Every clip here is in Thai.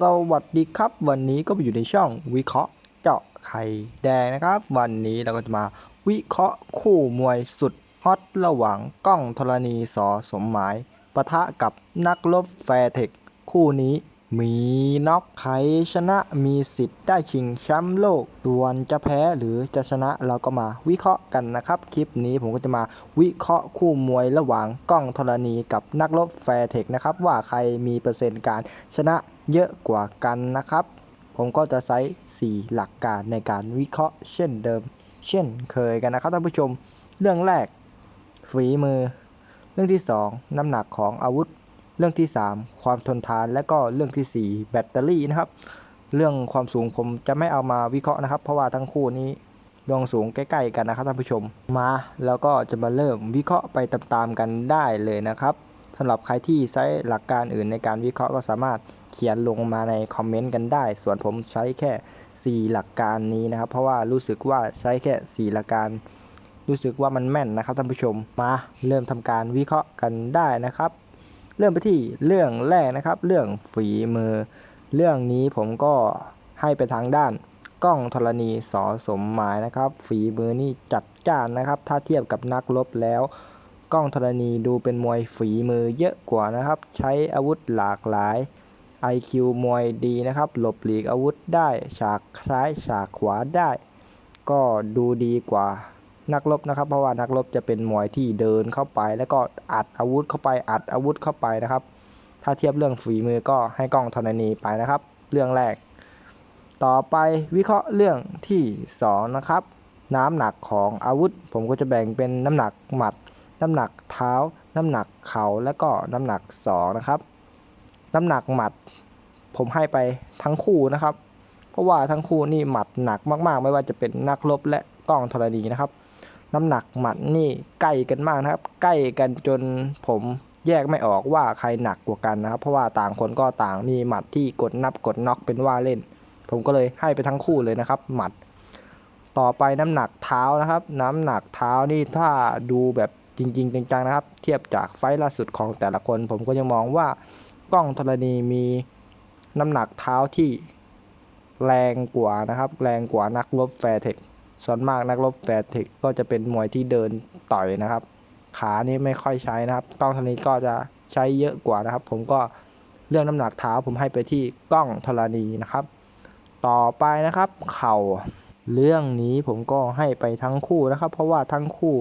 สวัสดีครับ วันนี้ก็ไปอยู่ในช่องวิเคราะห์เจาะไข่แดงนะครับ วันนี้เราก็จะมาวิเคราะห์คู่มวยสุดฮอตระหว่างกล้องธรณีสอสมหมายปะทะกับนักรบแฟร์เทค คู่นี้มีน็อกใครชนะมีสิทธิ์ได้ชิงแชมป์โลกส่วนจะแพ้หรือจะชนะเราก็มาวิเคราะห์กันนะครับ คลิปนี้ผมก็จะมาวิเคราะห์คู่มวยระหว่างกล้องธรณีกับนักรบแฟร์เทคนะครับว่าใครมีเปอร์เซ็นต์การชนะ เยอะกว่ากันนะครับ ผมก็จะใช้ 4 หลักการในการวิเคราะห์เช่นเดิม เช่นเคยกันนะครับท่านผู้ชม เรื่องแรกฝีมือ เรื่องที่ 2 น้ำหนักของอาวุธ เรื่องที่ 3 ความทนทานและก็เรื่องทีสี่4 แบตเตอรี่นะครับ เรื่องความสูงผมจะไม่เอามาวิเคราะห์นะครับ เพราะว่าทั้งคู่นี้ดวงสูงใกล้ๆกันนะครับท่านผู้ชมมา แล้วก็จะมาเริ่มวิเคราะห์ไปตามๆกันได้เลยนะครับ สำหรับใครที่ใช้หลักการอื่นในการวิเคราะห์ก็สามารถเขียนลงมาในคอมเมนต์กันได้ ส่วนผมใช้แค่ 4 หลักการนี้นะครับ เพราะว่ารู้สึกว่าใช้แค่ 4 หลักการ รู้สึกว่ามันแม่นนะครับท่านผู้ชมมาเริ่มทำการวิเคราะห์กันได้นะครับ เริ่มไปที่เรื่องแรกนะครับ เรื่องฝีมือ เรื่องนี้ผมก็ให้ไปทางด้านกล้องธรณีสอสมหมายนะครับ ฝีมือนี่จัดจ้านนะครับ ถ้าเทียบกับนักรบแล้ว กล้องธรณีดูเป็นมวยฝีมือเยอะกว่านะครับ ใช้อาวุธหลากหลาย IQ มวยดีนะครับ หลบหลีกอาวุธได้ ฉากซ้ายฉากขวาได้ ก็ดูดีกว่านักรบนะครับ เพราะว่านักรบจะเป็นมวยที่เดินเข้าไป แล้วก็อัดอาวุธเข้าไปอัดอาวุธเข้าไปนะครับ ถ้าเทียบเรื่องฝีมือก็ให้กล้องธรณีไปนะครับ เรื่องแรก ต่อไปวิเคราะห์เรื่องที่สองนะครับ น้ำหนักของอาวุธ ผมก็จะแบ่งเป็นน้ำหนักหมัด น้ำหนักเท้า น้ำหนักเข่าและก็น้ำหนักศอกนะครับ น้ำหนักหมัด ผมให้ไปทั้งคู่นะครับ เพราะว่าทั้งคู่นี่หมัดหนักมาก ๆ ไม่ว่าจะเป็นนักรบและกล้องธรณีนะครับ น้ำหนักหมัดนี่ใกล้กันมากนะครับ ใกล้กันจนผมแยกไม่ออกว่าใครหนักกว่ากันนะครับ เพราะว่าต่างคนก็ต่างมีหมัดที่กดนับกดน็อกเป็นว่าเล่น ผมก็เลยให้ไปทั้งคู่เลยนะครับ หมัด ต่อไปน้ำหนักเท้านะครับ น้ำหนักเท้านี่ถ้าดูแบบ จริงๆจังๆนะครับ เทียบจากไฟล์ล่าสุดของแต่ละคน ผมก็ยังมองว่ากล้องธรณีมีน้ำหนักเท้าที่แรงกว่านะครับ แรงกว่านักรบแฟร์เทคส่วนมากนักรบแฟร์เทคก็จะเป็นมวยที่เดินต่อยนะครับ ขานี่ไม่ค่อยใช้นะครับกล้องธรณีก็จะใช้เยอะกว่านะครับ ผมก็เรื่องน้ำหนักเท้าผมให้ไปที่กล้องธรณีนะครับ ต่อไปนะครับ เข่าเรื่องนี้ผมก็ให้ไปทั้งคู่นะครับ เพราะว่าทั้งคู่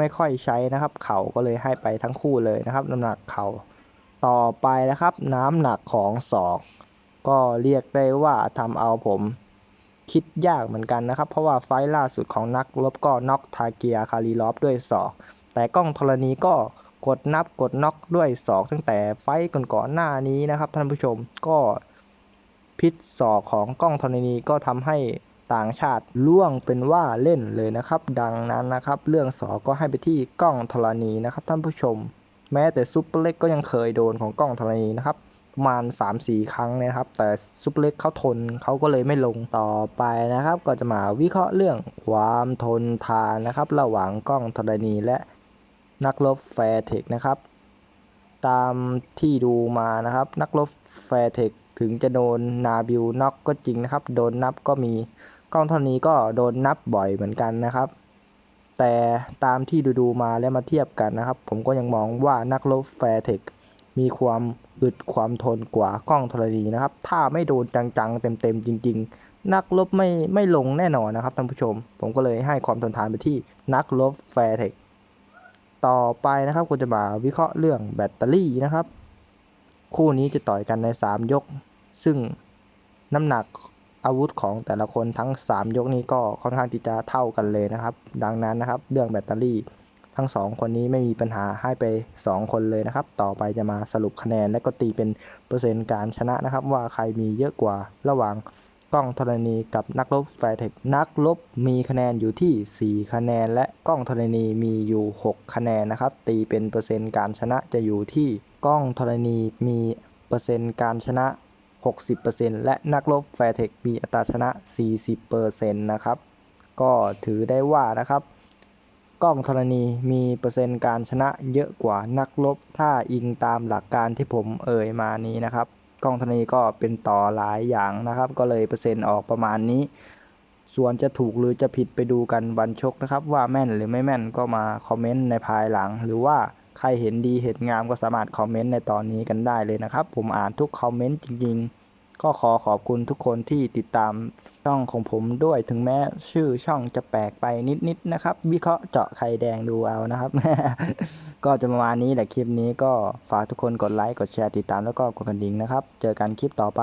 ไม่ค่อยใช้นะครับ เข่าก็เลยให้ไปทั้งคู่เลยนะครับ น้ำหนักเข่าต่อไปนะครับ น้ำหนักของศอก ก็เรียกได้ว่าทำเอาผมคิดยากเหมือนกันนะครับ เพราะว่าไฟล่าสุดของนักรบก็น็อกทาเกียคารีลอฟด้วยศอก แต่กล้องธรณีก็กดนับกดน็อกด้วยศอก ตั้งแต่ไฟก่อนๆหน้านี้นะครับ ท่านผู้ชมก็พิษศอกของกล้องธรณีก็ทำให้ ต่างชาติล่วงเป็นว่าเล่นเลยนะครับ ดังนั้นนะครับ เรื่องศอกก็ให้ไปที่กล้องธรณีนะครับ ท่านผู้ชม แม้แต่ซุปเปอร์เล็กก็ยังเคยโดนของกล้องธรณีนะครับประมาณ3-4 ครั้งนะครับ แต่ซุปเปอร์เล็กเขาทนเขาก็เลยไม่ลงต่อไปนะครับ ก็จะมาวิเคราะห์เรื่องความทนทานนะครับ ระหว่างกล้องธรณีและนักรบแฟร์เทคนะครับ ตามที่ดูมานะครับ นักรบแฟร์เทคถึงจะโดนนาบิลน็อกก็จริงนะครับ โดนนับก็มี กล้องธรณีก็โดนนับบ่อยเหมือนกันนะครับ แต่ตามที่ดูๆมาแล้วมาเทียบกันนะครับ ผมก็ยังมองว่านักรบแฟร์เทคมีความอึดความทนกว่ากล้องธรณีนะครับ ถ้าไม่โดนจังๆ เต็มๆ จริง ๆ นักรบไม่ไม่ลงแน่นอนนะครับท่านผู้ชม ผมก็เลยให้ความทนทานไปที่นักรบแฟร์เทคต่อไปนะครับก็จะมาวิเคราะห์เรื่องแบตเตอรี่นะครับ คู่นี้จะต่อยกันใน 3 ยก ซึ่งน้ำหนัก อาวุธของแต่ละคนทั้ง 3 ยกนี้ก็ค่อนข้างที่จะเท่ากันเลยนะครับ ดังนั้นนะครับเรื่องแบตเตอรี่ทั้ง 2 คนนี้ไม่มีปัญหาให้ไป 2 คนเลยนะครับ ต่อไปจะมาสรุปคะแนนและก็ตีเป็นเปอร์เซ็นต์การชนะนะครับ ว่าใครมีเยอะกว่าระหว่างกล้องธรณีกับนักรบแฟร์เทคนักรบมีคะแนนอยู่ที่ 4 คะแนน และกล้องธรณีมีอยู่ 6 คะแนนนะครับ ตีเป็นเปอร์เซ็นต์การชนะจะอยู่ที่กล้องธรณีมีเปอร์เซ็นต์การชนะ 60%และนักรบแฟร์เทคมีอัตราชนะ 40%นะครับ ก็ถือได้ว่านะครับกล้องธรณีมีเปอร์เซ็นต์การชนะเยอะกว่านักรบถ้าอิงตามหลักการที่ผมเอ่ยมานี้นะครับกล้องธรณีก็เป็นต่อหลายอย่างนะครับ ก็เลยเปอร์เซ็นต์ออกประมาณนี้ ส่วนจะถูกหรือจะผิดไปดูกันวันชกนะครับ ว่าแม่นหรือไม่แม่นก็มาคอมเมนต์ในภายหลัง หรือว่า ใครเห็นดีเห็นงามก็สามารถคอมเมนต์ในตอนนี้กันได้เลยนะครับ ผมอ่านทุกคอมเมนต์จริงๆ ก็ขอขอบคุณทุกคนที่ติดตามช่องของผมด้วยถึงแม้ชื่อช่องจะแปลกไปนิดๆนะครับ วิเคราะห์เจาะไข่แดงดูเอานะครับ ก็จะประมาณนี้แหละคลิปนี้ก็ฝากทุกคนกดไลค์กดแชร์ติดตามแล้วก็กดกระดิ่งนะครับ เจอกันคลิปต่อไป